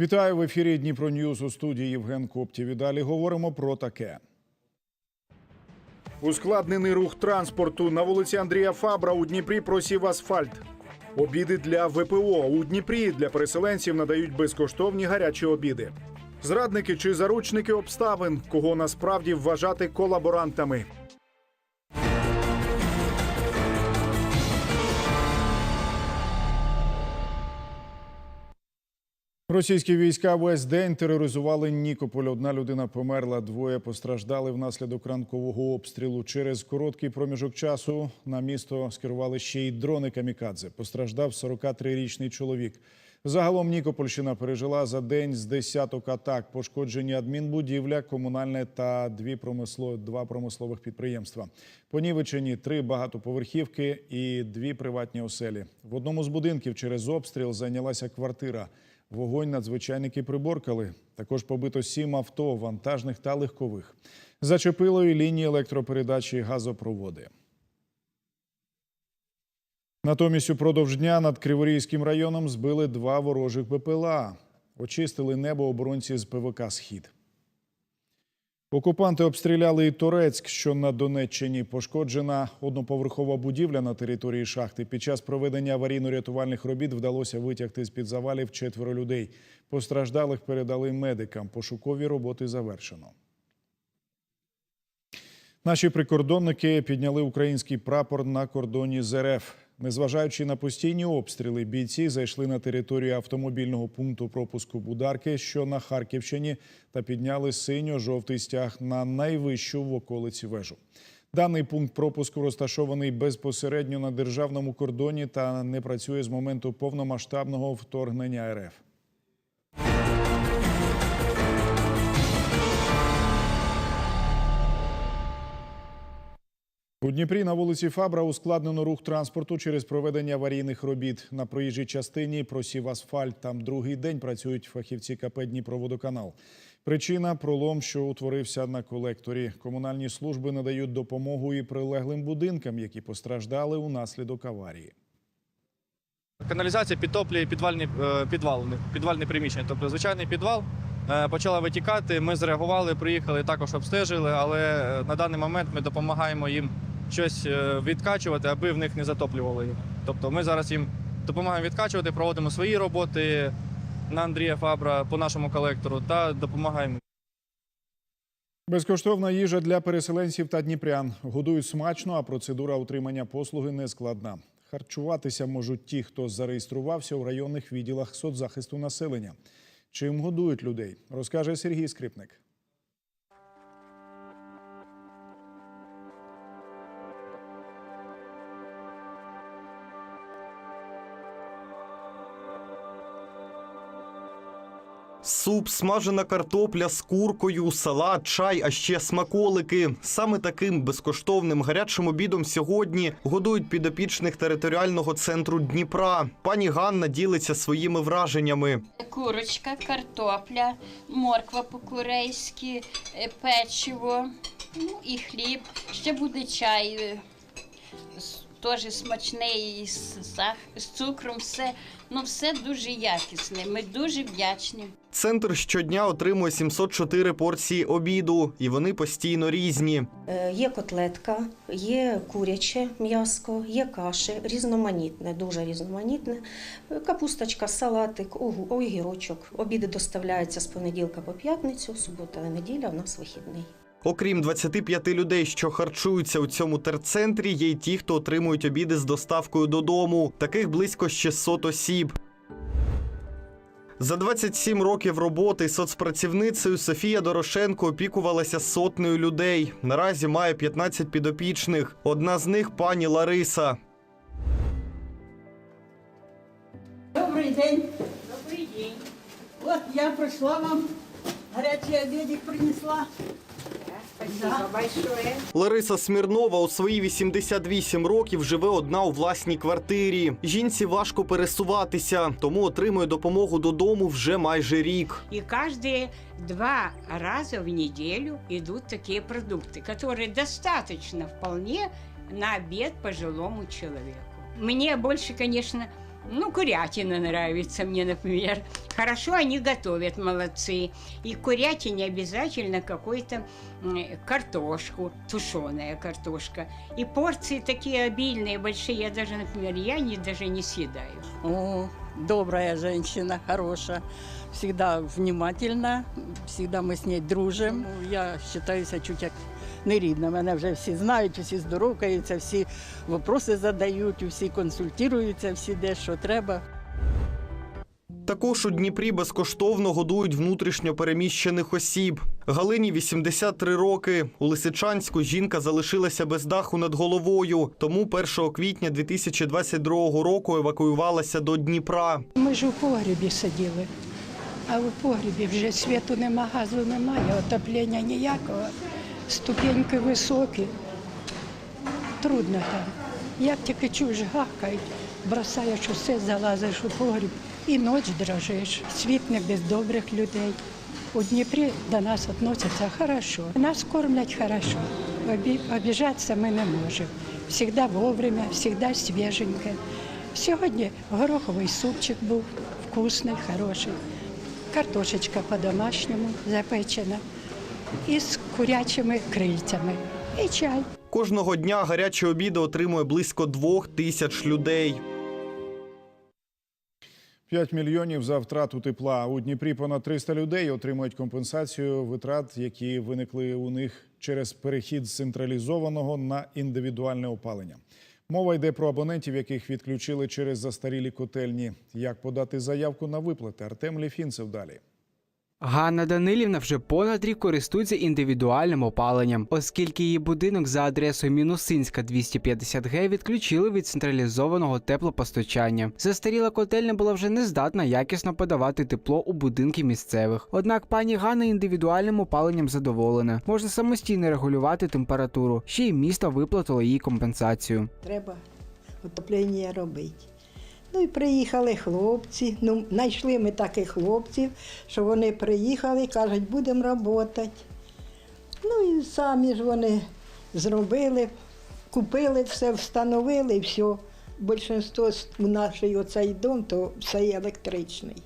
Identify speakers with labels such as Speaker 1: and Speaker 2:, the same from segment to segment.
Speaker 1: Вітаю в ефірі Дніпро Ньюз у студії Євген Коптів. І далі говоримо про таке. Ускладнений рух транспорту на вулиці Андрія Фабра у Дніпрі просів асфальт. Обіди для ВПО у Дніпрі для переселенців надають безкоштовні гарячі обіди. Зрадники чи заручники обставин, кого насправді вважати колаборантами. Російські війська весь день тероризували Нікополь. Одна людина померла, двоє постраждали внаслідок ранкового обстрілу. Через короткий проміжок часу на місто скерували ще й дрони камікадзе. Постраждав 43-річний чоловік. Загалом Нікопольщина пережила за день з десяток атак. Пошкоджені адмінбудівля, комунальне та дві промисло... два промислових підприємства. Понівечені три багатоповерхівки і дві приватні оселі. В одному з будинків через обстріл зайнялася квартира. Вогонь надзвичайники приборкали. Також побито сім авто, вантажних та легкових. Зачепило і лінії електропередачі і газопроводи. Натомість упродовж дня над Криворізьким районом збили два ворожих БПЛА. Очистили небо оборонці з ПВК «Схід». Окупанти обстріляли і Торецьк, що на Донеччині. Пошкоджена одноповерхова будівля на території шахти. Під час проведення аварійно-рятувальних робіт вдалося витягти з-під завалів четверо людей. Постраждалих передали медикам. Пошукові роботи завершено. Наші прикордонники підняли український прапор на кордоні з РФ. Незважаючи на постійні обстріли, бійці зайшли на територію автомобільного пункту пропуску Бударки, що на Харківщині, та підняли синьо-жовтий стяг на найвищу в околиці вежу. Даний пункт пропуску розташований безпосередньо на державному кордоні та не працює з моменту повномасштабного вторгнення РФ. У Дніпрі на вулиці Фабра ускладнено рух транспорту через проведення аварійних робіт. На проїжджій частині просів асфальт. Там другий день працюють фахівці КП Дніпроводоканал. Причина пролом, що утворився на колекторі. Комунальні служби надають допомогу і прилеглим будинкам, які постраждали унаслідок аварії.
Speaker 2: Каналізація підтоплює підвальні, е, підвал, підвальне приміщення. Тобто звичайний підвал е, почала витікати. Ми зреагували, приїхали, також обстежили, але е, на даний момент ми допомагаємо їм щось е, відкачувати, аби в них не затоплювало їх. Тобто ми зараз їм допомагаємо відкачувати, проводимо свої роботи на Андрія Фабра по нашому колектору та допомагаємо.
Speaker 1: Безкоштовна їжа для переселенців та дніпрян. Годують смачно, а процедура отримання послуги не складна. Харчуватися можуть ті, хто зареєструвався у районних відділах соцзахисту населення. Чим годують людей, розкаже Сергій Скрипник.
Speaker 3: Суп, смажена картопля з куркою, салат, чай, а ще смаколики. Саме таким безкоштовним гарячим обідом сьогодні годують підопічних територіального центру Дніпра. Пані Ганна ділиться своїми враженнями.
Speaker 4: Курочка, картопля, морква по-корейськи, е, печиво, ну і хліб. Ще буде чай. е, з- Теж смачний і з, сах- з цукром, все. Ну, все дуже якісне. Ми дуже вдячні.
Speaker 3: Центр щодня отримує 704 порції обіду, і вони постійно різні.
Speaker 5: Е, Є котлетка, є куряче м'яско, є каші, різноманітне, дуже різноманітне. Е, Капусточка, салатик, огірочок. Обіди доставляються з понеділка по п'ятницю, субота неділя у нас вихідний.
Speaker 3: Окрім 25 людей, що харчуються у цьому терцентрі, є й ті, хто отримують обіди з доставкою додому. Таких близько 600 осіб. За 27 років роботи соцпрацівницею Софія Дорошенко опікувалася сотнею людей. Наразі має 15 підопічних. Одна з них пані Лариса.
Speaker 6: Добрий день. Добрий день. От я прийшла вам, гарячий обідик принесла.
Speaker 7: Спасибо большое.
Speaker 3: Лариса Смірнова у свої 88 років живе одна у власній квартирі. Жінці важко пересуватися, тому отримує допомогу додому вже майже рік.
Speaker 7: И каждые два раза в неделю идут такие продукты, которые достаточно вполне на обед пожилому человеку. Мне больше, конечно, Ну, курятина нравится мне, например. Хорошо они готовят, молодцы. И курятине обязательно какой-то м, картошку, тушеная картошка. И порции такие обильные, большие. Я даже, например, я не, даже не съедаю.
Speaker 8: О, добрая женщина, хорошая, всегда внимательна, всегда мы с ней дружим. Ну, Я вважаюся чуть як нерідна. Мене вже всі знають, всі здоровкаються, всі вопроси задають, всі консультуються, всі де що треба.
Speaker 3: Також у Дніпрі безкоштовно годують внутрішньо переміщених осіб. Галині 83 роки. У Лисичанську жінка залишилася без даху над головою. Тому 1 квітня 2022 року евакуювалася до Дніпра.
Speaker 9: Ми ж у погрібі сиділи, а у погрібі вже світу нема, газу немає, отоплення ніякого, ступеньки високі. Трудно там. Як тільки чуєш, гахають, бросаєш усе, залазиш у погріб і ніч дрожиш. Світник без добрих людей. У Дніпрі до нас відносяться хорошо. Нас кормлять хорошо. Обіжатися ми не можемо. Всегда вовремя, всегда свіженьке. Сьогодні гороховий супчик був вкусний, хороший. Картошечка по-домашньому запечена із курячими крильцями. І чай.
Speaker 3: Кожного дня гарячі обіди отримує близько двох тисяч людей.
Speaker 1: 5 мільйонів за втрату тепла. У Дніпрі понад 300 людей отримують компенсацію витрат, які виникли у них через перехід з централізованого на індивідуальне опалення. Мова йде про абонентів, яких відключили через застарілі котельні. Як подати заявку на виплати? Артем Ліфінцев далі.
Speaker 10: Ганна Данилівна вже понад рік користується індивідуальним опаленням, оскільки її будинок за адресою Мінусинська 250 г відключили від централізованого теплопостачання. Застаріла котельня була вже не здатна якісно подавати тепло у будинки місцевих. Однак пані Ганна індивідуальним опаленням задоволена. Можна самостійно регулювати температуру. Ще й місто виплатило їй компенсацію.
Speaker 11: треба отоплення робити. Ну і приїхали хлопці. Ну, знайшли ми таких хлопців, що вони приїхали, кажуть, будемо працювати. Ну і самі ж вони зробили, купили все, встановили і все. Більшість у нашій оцей дом, то все електричний.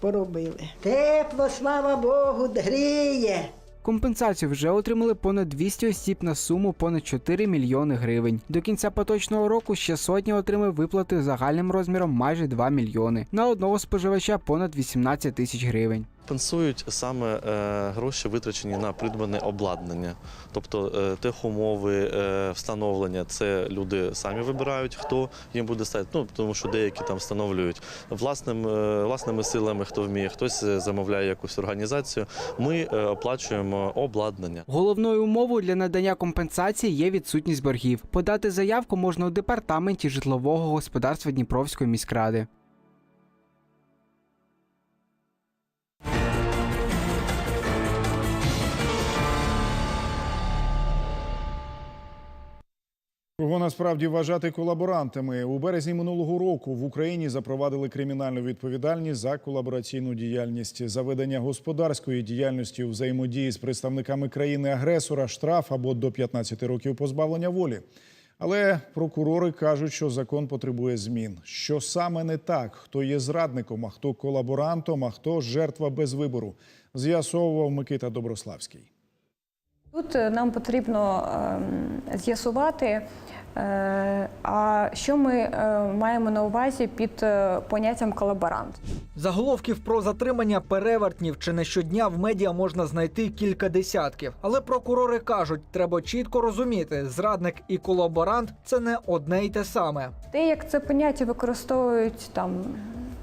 Speaker 11: Поробили. Тепло, слава Богу, гріє.
Speaker 10: Компенсацію вже отримали понад 200 осіб на суму понад 4 мільйони гривень. До кінця поточного року ще сотні отримає виплати загальним розміром майже 2 мільйони. На одного споживача понад 18 тисяч гривень.
Speaker 12: Компенсують саме е, гроші, витрачені на придбане обладнання, тобто е, техумови, е, встановлення. Це люди самі вибирають, хто їм буде ставити. Ну тому що деякі там встановлюють власним, власними силами, хто вміє, хтось замовляє якусь організацію. Ми оплачуємо обладнання.
Speaker 10: Головною умовою для надання компенсації є відсутність боргів. Подати заявку можна у департаменті житлового господарства Дніпровської міськради.
Speaker 1: Кого насправді вважати колаборантами у березні минулого року в Україні запровадили кримінальну відповідальність за колабораційну діяльність за ведення господарської діяльності у взаємодії з представниками країни-агресора, штраф або до 15 років позбавлення волі. Але прокурори кажуть, що закон потребує змін. Що саме не так? Хто є зрадником, а хто колаборантом, а хто жертва без вибору? З'ясовував Микита Доброславський.
Speaker 13: Тут е, нам потрібно ем, з'ясувати, е, а що ми е, маємо на увазі під поняттям колаборант.
Speaker 14: Заголовків про затримання перевертнів чи не щодня в медіа можна знайти кілька десятків. Але прокурори кажуть, треба чітко розуміти, зрадник і колаборант це не одне й те саме.
Speaker 13: Те, як це поняття використовують там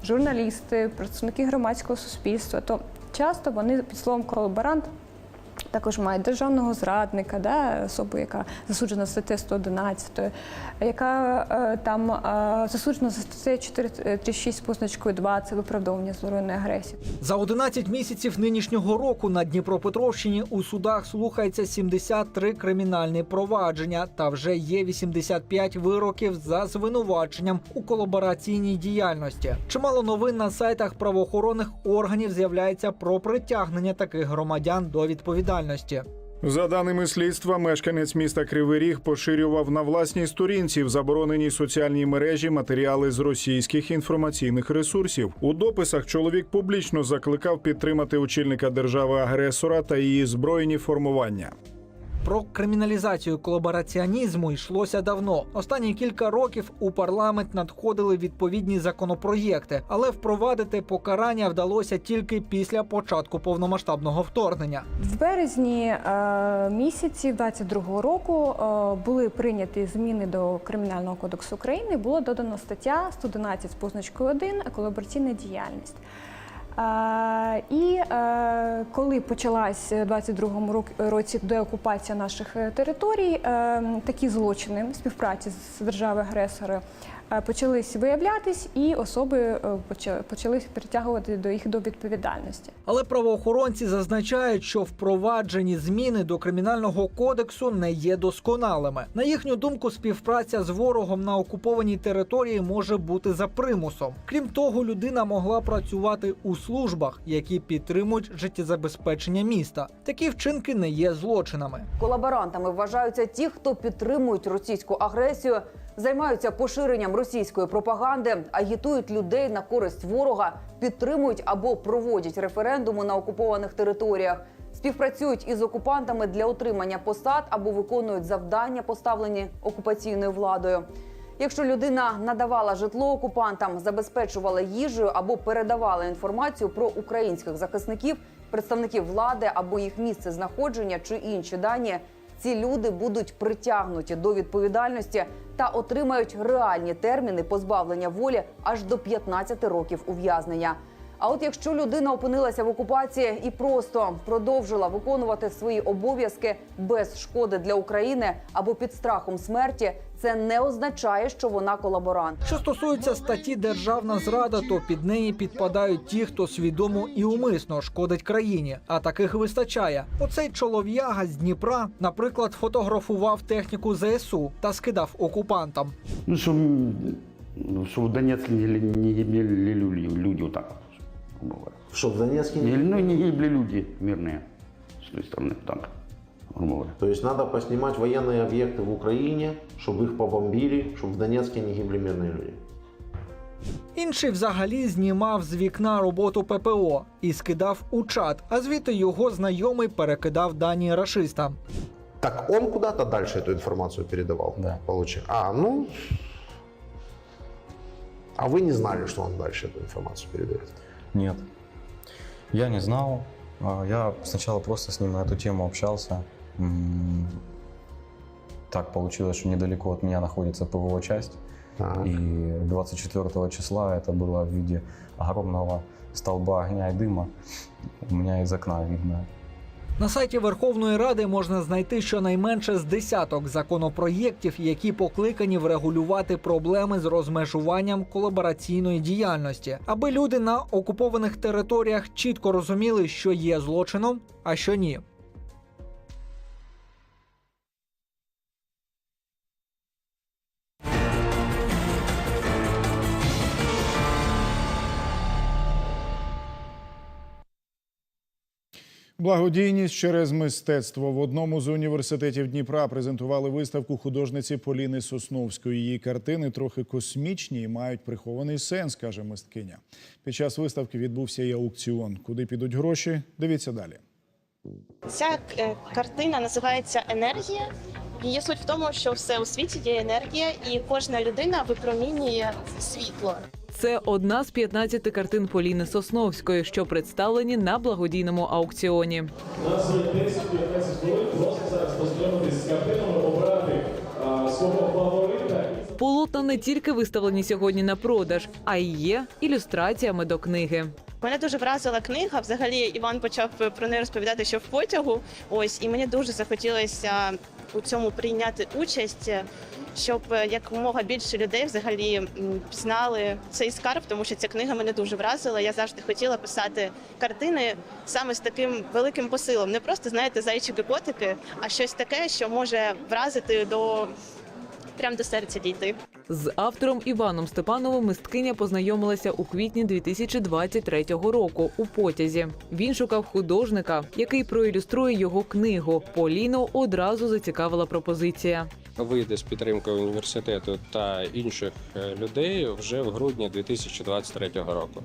Speaker 13: журналісти, представники громадського суспільства, то часто вони під словом колаборант. Також мають державного зрадника, да, особу, яка засуджена за статтею 111, яка е, там е, засуджена за статтею 436 з позначкою 2, це виправдовування збройної агресії.
Speaker 14: За 11 місяців нинішнього року на Дніпропетровщині у судах слухається 73 кримінальні провадження та вже є 85 вироків за звинуваченням у колабораційній діяльності. Чимало новин на сайтах правоохоронних органів з'являється про притягнення таких громадян до відповідальності.
Speaker 1: За даними слідства, мешканець міста Кривий Ріг поширював на власній сторінці в забороненій соціальній мережі матеріали з російських інформаційних ресурсів. У дописах чоловік публічно закликав підтримати очільника держави-агресора та її збройні формування.
Speaker 14: Про криміналізацію колабораціонізму йшлося давно. Останні кілька років у парламент надходили відповідні законопроєкти, але впровадити покарання вдалося тільки після початку повномасштабного вторгнення.
Speaker 13: В березні е, місяці 22-го року е, були прийняті зміни до Кримінального кодексу України. Було додано стаття 111 з позначкою 1 колабораційна діяльність. І е, коли почалась у 22-му рок- році деокупація наших е, територій, е, такі злочини в співпраці з державою агресором почались виявлятись, і особи е, почали притягувати до їх до відповідальності.
Speaker 14: Але правоохоронці зазначають, що впроваджені зміни до кримінального кодексу не є досконалими. На їхню думку, співпраця з ворогом на окупованій території може бути за примусом. Крім того, людина могла працювати у службах, які підтримують життєзабезпечення міста. Такі вчинки не є злочинами.
Speaker 15: Колаборантами вважаються ті, хто підтримують російську агресію, займаються поширенням російської пропаганди, агітують людей на користь ворога, підтримують або проводять референдуми на окупованих територіях, співпрацюють із окупантами для отримання посад або виконують завдання, поставлені окупаційною владою. Якщо людина надавала житло окупантам, забезпечувала їжею або передавала інформацію про українських захисників, представників влади або їх місце знаходження чи інші дані, ці люди будуть притягнуті до відповідальності та отримають реальні терміни позбавлення волі аж до 15 років ув'язнення. А от якщо людина опинилася в окупації і просто продовжила виконувати свої обов'язки без шкоди для України або під страхом смерті, це не означає, що вона колаборант.
Speaker 14: Що стосується статті Державна зрада, то під неї підпадають ті, хто свідомо і умисно шкодить країні. А таких вистачає. Оцей чолов'яга з Дніпра, наприклад, фотографував техніку ЗСУ та скидав окупантам.
Speaker 16: Ну, что, ну, что в Донецке не, гибли люди, люди вот так, грубо говоря.
Speaker 17: В Донецке
Speaker 16: Не, ну, не гибли люди мирные с той стороны, так, грубо говоря.
Speaker 17: То есть надо поснимать военные объекты в Украине, чтобы их побомбили, чтобы в Донецке не гибли мирные люди.
Speaker 14: Інший взагалі знімав з вікна роботу ППО і скидав у чат, а звідти його знайомий перекидав дані рашистам.
Speaker 17: Так он куда-то дальше эту информацию передавал? Да. А, ну... А вы не знали, что он дальше эту информацию передает?
Speaker 18: Нет. Я не знал. А, Я сначала просто с ним на эту тему общался. М, Так получилось, что недалеко от меня находится ПВО часть. И 24 числа это было в виде огромного столба огня и дыма. У меня из окна видно.
Speaker 14: На сайті Верховної Ради можна знайти щонайменше з десяток законопроєктів, які покликані врегулювати проблеми з розмежуванням колабораційної діяльності, аби люди на окупованих територіях чітко розуміли, що є злочином, а що ні.
Speaker 1: Благодійність через мистецтво в одному з університетів Дніпра презентували виставку художниці Поліни Сосновської. Її картини трохи космічні і мають прихований сенс, каже мисткиня. Під час виставки відбувся і аукціон. Куди підуть гроші? Дивіться далі.
Speaker 19: Ця е, картина називається Енергія. Її суть в тому, що все у світі є енергія, і кожна людина випромінює світло.
Speaker 20: Це одна з 15 картин Поліни Сосновської, що представлені на благодійному аукціоні.
Speaker 21: У нас є 10-15 хвилин, просто зараз познайомитись з картинами, обрати свого фаворита.
Speaker 20: Полотна не тільки виставлені сьогодні на продаж, а й є ілюстраціями до книги.
Speaker 19: Мене дуже вразила книга. Взагалі Іван почав про неї розповідати, що в потягу. Ось і мені дуже захотілося у цьому прийняти участь, щоб якомога більше людей взагалі знали цей скарб, тому що ця книга мене дуже вразила. Я завжди хотіла писати картини саме з таким великим посилом. Не просто знаєте зайчики котики, а щось таке, що може вразити до прям до серця дійти.
Speaker 20: З автором Іваном Степановим мисткиня познайомилася у квітні 2023 року у потязі. Він шукав художника, який проілюструє його книгу. Поліну одразу зацікавила пропозиція.
Speaker 22: вийде з підтримкою університету та інших е, людей вже в грудні 2023 року.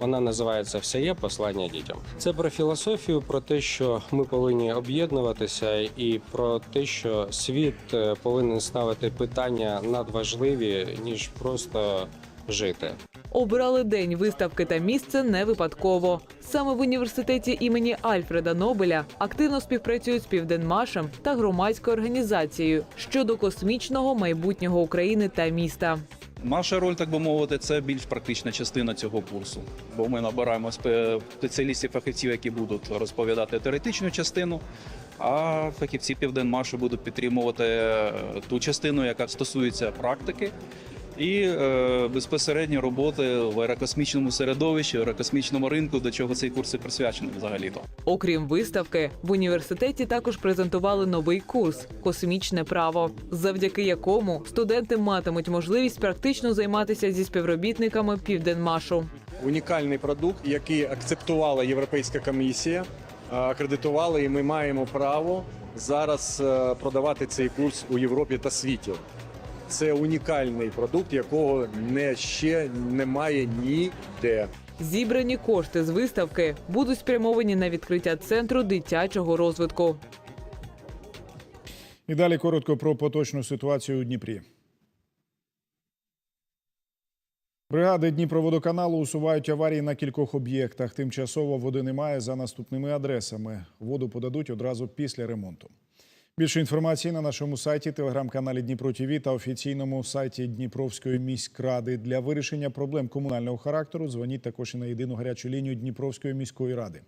Speaker 22: Вона називається Все є послання дітям. Це про філософію, про те, що ми повинні об'єднуватися, і про те, що світ е, повинен ставити питання надважливі ніж просто жити.
Speaker 20: Обрали день виставки та місце не випадково. Саме в університеті імені Альфреда Нобеля активно співпрацюють з Південмашем та громадською організацією щодо космічного майбутнього України та міста.
Speaker 23: Наша роль, так би мовити, це більш практична частина цього курсу, бо ми набираємо спеціалістів, фахівців, які будуть розповідати теоретичну частину. А фахівці Південмашу будуть підтримувати е, ту частину, яка стосується практики і е, безпосередньо роботи в аерокосмічному середовищі, аерокосмічному ринку, до чого цей курс і присвячений взагалі-то.
Speaker 20: Окрім виставки, в університеті також презентували новий курс космічне право, завдяки якому студенти матимуть можливість практично займатися зі співробітниками Південмашу.
Speaker 24: унікальний продукт, який акцептувала Європейська комісія, е, акредитувала, і ми маємо право зараз е, продавати цей курс у Європі та світі. Це унікальний продукт, якого не ще немає ніде.
Speaker 20: Зібрані кошти з виставки будуть спрямовані на відкриття центру дитячого розвитку.
Speaker 1: І далі коротко про поточну ситуацію у Дніпрі. Бригади Дніпроводоканалу усувають аварії на кількох об'єктах. Тимчасово води немає за наступними адресами. Воду подадуть одразу після ремонту. Більше інформації на нашому сайті, телеграм-каналі Дніпро ТІВІ та офіційному сайті Дніпровської міськради. Для вирішення проблем комунального характеру дзвоніть також і на єдину гарячу лінію Дніпровської міської ради.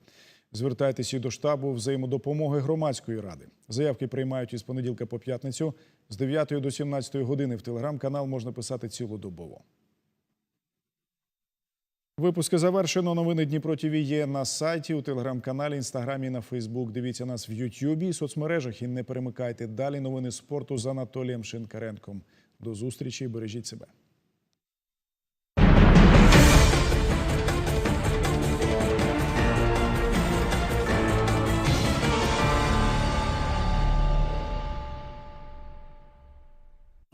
Speaker 1: Звертайтеся до штабу взаємодопомоги громадської ради. Заявки приймають із понеділка по п'ятницю з 9 до 17 години. В телеграм-канал можна писати цілодобово. Випуски завершено. Новини Дніпро ТІВІ є на сайті, у телеграм-каналі, інстаграмі, на Фейсбук. Дивіться нас в Ютюбі і соцмережах і не перемикайте. Далі новини спорту з Анатолієм Шинкаренком. До зустрічі, бережіть себе.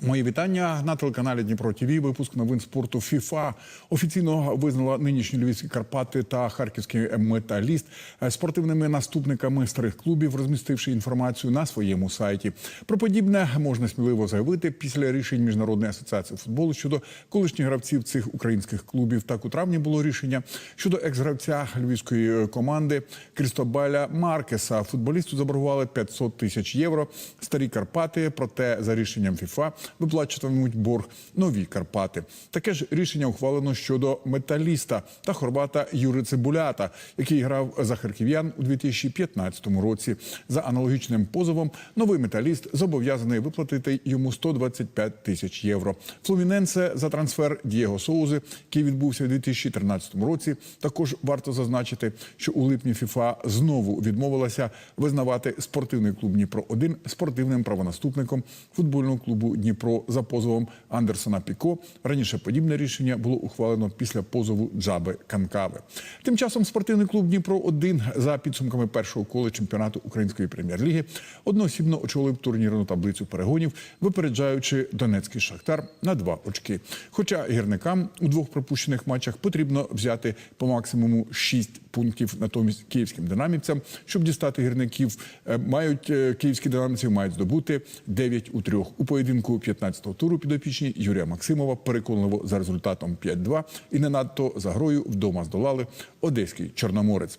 Speaker 25: Мої вітання на телеканалі Дніпро ТІВІ. Випуск новин спорту ФІФА офіційно визнала нинішні львівські Карпати та харківський металіст спортивними наступниками старих клубів, розмістивши інформацію на своєму сайті. Про подібне можна сміливо заявити після рішень міжнародної асоціації футболу щодо колишніх гравців цих українських клубів. Так у травні було рішення щодо екс-гравця львівської команди Крістобаля Маркеса. Футболісту заборгували 500 тисяч євро. Старі Карпати, проте за рішенням ФІФА виплачуватимуть борг нові Карпати. Таке ж рішення ухвалено щодо металіста та хорвата Юри Цибулята, який грав за харків'ян у 2015 році. За аналогічним позовом новий металіст зобов'язаний виплатити йому 125 тисяч євро. Флуміненсе за трансфер Дієго Соузи, який відбувся у 2013 році. Також варто зазначити, що у липні ФІФА знову відмовилася визнавати спортивний клуб Дніпро 1 спортивним правонаступником футбольного клубу Дніпро за позовом Андерсона Піко. Раніше подібне рішення було ухвалено після позову Джаби Канкави. Тим часом спортивний клуб Дніпро 1 за підсумками першого кола чемпіонату української прем'єр-ліги одноосібно очолив турнірну таблицю перегонів, випереджаючи Донецький шахтар на два очки. Хоча гірникам у двох пропущених матчах потрібно взяти по максимуму 6 пунктів, натомість київським динамівцям, щоб дістати гірників, е, мають е, київські динамівці мають здобути 9 у трьох у поєдинку 15-го туру підопічні Юрія Максимова переконливо за результатом 5-2 і не надто за грою вдома здолали одеський чорноморець.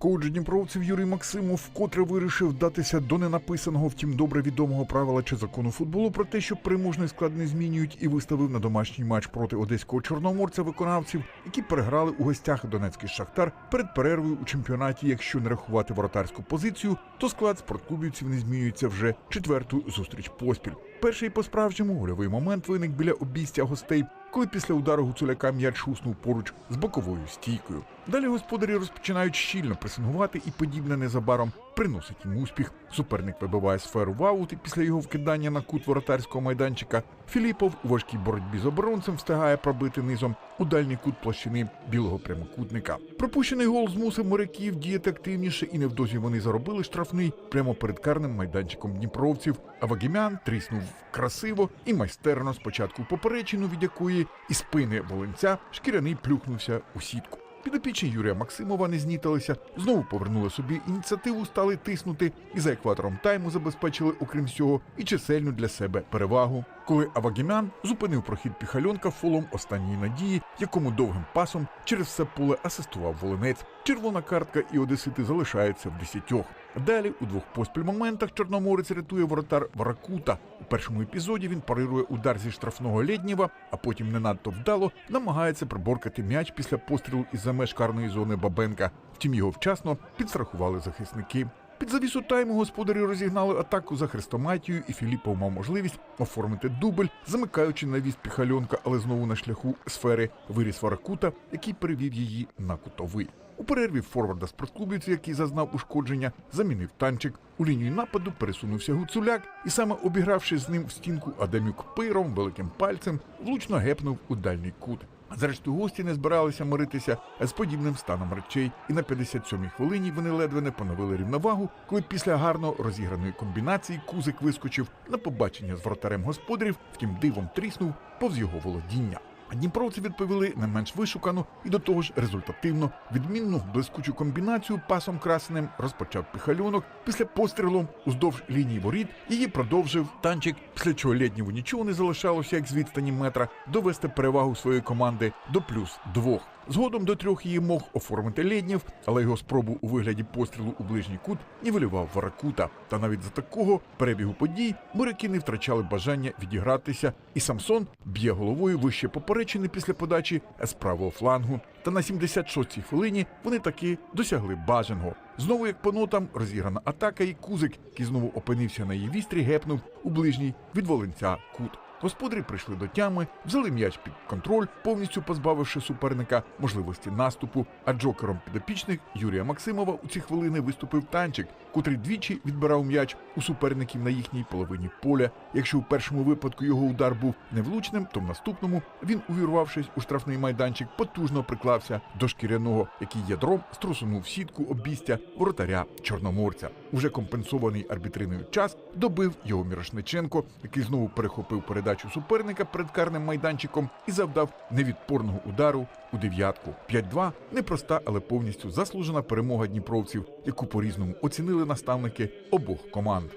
Speaker 26: Коуч дніпровців Юрій Максимов вкотре вирішив вдатися до ненаписаного, втім добре відомого правила чи закону футболу про те, що переможний склад не змінюють, і виставив на домашній матч проти одеського чорноморця виконавців, які переграли у гостях Донецький шахтар перед перервою у чемпіонаті. Якщо не рахувати воротарську позицію, то склад спортклубівців не змінюється вже четверту зустріч поспіль. Перший по справжньому гольовий момент виник біля обійстя гостей, коли після удару гуцуляка м'яч шуснув поруч з боковою стійкою. Далі господарі розпочинають щільно пресингувати і подібне незабаром приносить йому успіх. Суперник вибиває сферу в аут і після його вкидання на кут воротарського майданчика Філіпов у важкій боротьбі з оборонцем встигає пробити низом у дальній кут площини білого прямокутника. Пропущений гол змусив моряків діяти активніше, і невдовзі вони заробили штрафний прямо перед карним майданчиком дніпровців. А Вагімян тріснув красиво і майстерно спочатку поперечину, від якої із спини волинця шкіряний плюхнувся у сітку. Підопічні Юрія Максимова не знітилися, знову повернули собі ініціативу, стали тиснути і за екватором тайму забезпечили, окрім всього, і чисельну для себе перевагу. Коли Авагімян зупинив прохід піхальонка фолом останньої надії, якому довгим пасом через все поле асистував волинець. Червона картка і одесити залишаються в десятьох. Далі у двох поспіль моментах Чорноморець рятує воротар Варакута. У першому епізоді він парирує удар зі штрафного Лєднєва, а потім не надто вдало намагається приборкати м'яч після пострілу із за меж карної зони Бабенка. Втім, його вчасно підстрахували захисники. Під завісу тайму господарі розігнали атаку за хрестоматію, і Філіпов мав можливість оформити дубль, замикаючи навіс піхальонка, але знову на шляху сфери виріс Варакута, який перевів її на кутовий. У перерві форварда спортклубівця, який зазнав ушкодження, замінив танчик. У лінію нападу пересунувся Гуцуляк, і саме обігравши з ним в стінку Адамюк пиром, великим пальцем, влучно гепнув у дальній кут. Зрештою, гості не збиралися миритися з подібним станом речей, і на 57-й хвилині вони ледве не поновили рівновагу, коли після гарно розіграної комбінації Кузик вискочив на побачення з вратарем господарів, втім дивом тріснув повз його володіння. Дніпровці відповіли не менш вишукано і до того ж результативно відмінну блискучу комбінацію пасом красеним розпочав піхальонок. Після пострілу уздовж лінії воріт її продовжив танчик, після чого Лєдніву нічого не залишалося, як з відстані метра, довести перевагу своєї команди до плюс двох. Згодом до трьох її мог оформити Лєднєв, але його спробу у вигляді пострілу у ближній кут нівелював Варакута. Та навіть за такого перебігу подій моряки не втрачали бажання відігратися, і Самсон б'є головою вище поперечини після подачі з правого флангу. Та на 76-й хвилині вони таки досягли бажаного. Знову як по нотам розіграна атака, і Кузик, який знову опинився на її вістрі, гепнув у ближній від волинця кут. Господарі прийшли до тями, взяли м'яч під контроль, повністю позбавивши суперника можливості наступу. А джокером підопічних Юрія Максимова у ці хвилини виступив танчик, котрий двічі відбирав м'яч у суперників на їхній половині поля. Якщо у першому випадку його удар був невлучним, то в наступному він, увірвавшись у штрафний майданчик, потужно приклався до шкіряного, який ядром струсунув сітку обістя воротаря чорноморця. Уже компенсований арбітриною час добив його Мірошниченко, який знову перехопив передачу суперника перед карним майданчиком і завдав невідпорного удару у дев'ятку. 5-2 – непроста, але повністю заслужена перемога дніпровців, яку по-різному оцінили наставники обох команд.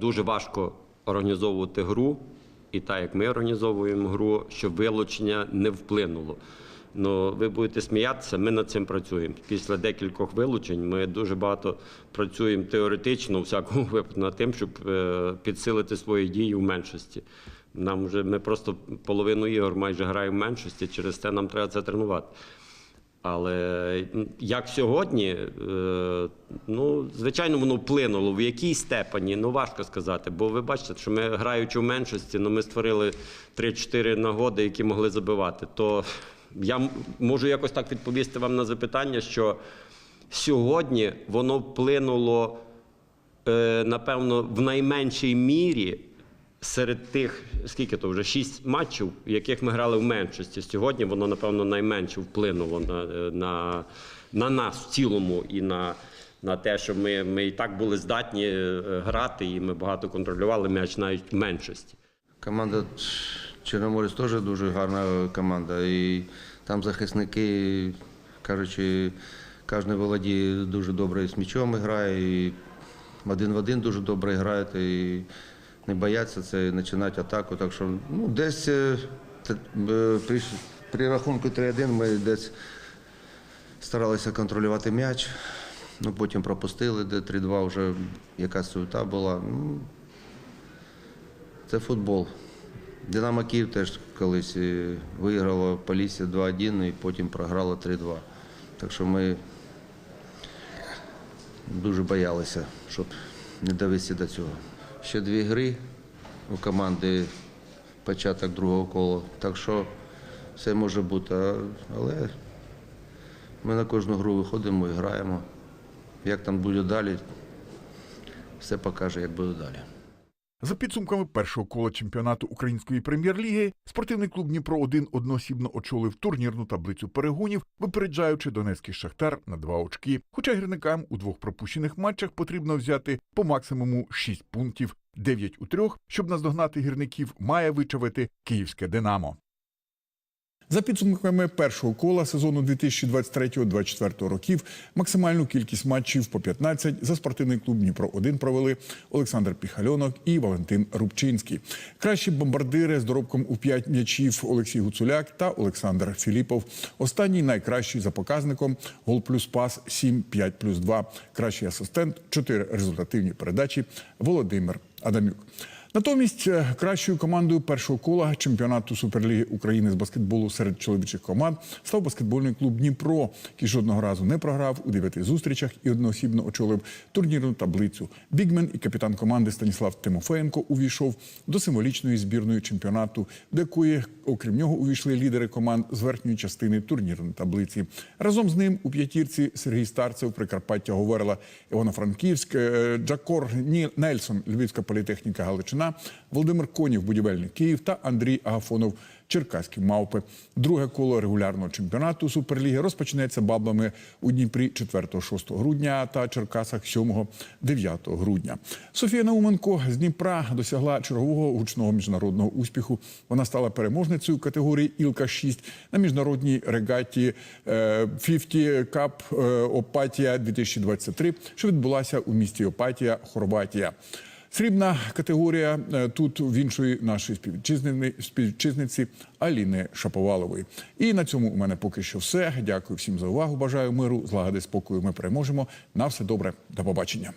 Speaker 27: Дуже важко організовувати гру, і так як ми організовуємо гру, щоб вилучення не вплинуло. Ну, ви будете сміятися, ми над цим працюємо. Після декількох вилучень ми дуже багато працюємо теоретично, у всякому випадку, над тим, щоб е, підсилити свої дії в меншості. Нам вже ми просто половину ігор майже граємо в меншості, через це нам треба це тренувати. Але як сьогодні, е, ну, звичайно, воно вплинуло. В якій степені, ну важко сказати. Бо ви бачите, що ми граючи в меншості, ну ми створили 3-4 нагоди, які могли забивати. То я можу якось так відповісти вам на запитання, що сьогодні воно вплинуло, е, напевно, в найменшій мірі серед тих, скільки то вже шість матчів, в яких ми грали в меншості. Сьогодні воно, напевно, найменше вплинуло на, е, на, на нас в цілому і на, на те, що ми, ми і так були здатні е, грати, і ми багато контролювали м'яч навіть в меншості.
Speaker 28: Команда Чорноморець теж дуже гарна команда. І там захисники, кажучи, кожен володіє дуже добре з м'ячом грає, і один в один дуже добре. І не бояться це починати атаку. Так що ну, десь е, е, при, при рахунку 3-1 ми десь старалися контролювати м'яч. Ну, потім пропустили, де 3-2 вже якась суета була. Ну, це футбол. Динамо Київ теж колись е, виграло Полісся 2-1 і потім програло 3-2. Так що ми дуже боялися, щоб не довести до цього. Ще дві гри у команди початок другого кола. Так що все може бути. Але ми на кожну гру виходимо і граємо. Як там буде далі, все покаже, як буде далі.
Speaker 25: За підсумками першого кола чемпіонату української прем'єр-ліги, спортивний клуб Дніпро 1 одноосібно очолив турнірну таблицю перегонів, випереджаючи Донецький Шахтар на два очки. Хоча гірникам у двох пропущених матчах потрібно взяти по максимуму 6 пунктів, 9 у трьох, щоб наздогнати гірників, має вичавити київське Динамо. За підсумками першого кола сезону 2023-2024 років максимальну кількість матчів по 15 за спортивний клуб Дніпро 1 провели Олександр Піхальонок і Валентин Рубчинський. Кращі бомбардири з доробком у 5 м'ячів Олексій Гуцуляк та Олександр Філіпов. Останній найкращий за показником гол плюс пас 7, 5 плюс 2. Кращий асистент 4 результативні передачі Володимир Адамюк. Натомість е, кращою командою першого кола чемпіонату Суперліги України з баскетболу серед чоловічих команд став баскетбольний клуб Дніпро, який жодного разу не програв у дев'яти зустрічах і одноосібно очолив турнірну таблицю. Бігмен і капітан команди Станіслав Тимофеєнко увійшов до символічної збірної чемпіонату, до якої, окрім нього, увійшли лідери команд з верхньої частини турнірної таблиці. Разом з ним у п'ятірці Сергій Старцев, Прикарпаття Говерла, Івано-Франківськ, е, Джакор Нельсон, Львівська політехніка Галичина, Володимир Конів, будівельник Київ та Андрій Агафонов, Черкаські мавпи. Друге коло регулярного чемпіонату Суперліги розпочнеться баблами у Дніпрі 4-6 грудня та Черкасах 7-9 грудня. Софія Науменко з Дніпра досягла чергового гучного міжнародного успіху. Вона стала переможницею категорії Ілка 6 на міжнародній регаті е, 50 Cup е, Опатія 2023, що відбулася у місті Опатія, Хорватія. Срібна категорія е, тут в іншої співвітчизнени- співвітчизниці Аліни Шаповалової. І на цьому у мене поки що все. Дякую всім за увагу. Бажаю миру, злагоди, спокою. Ми переможемо. На все добре. До побачення.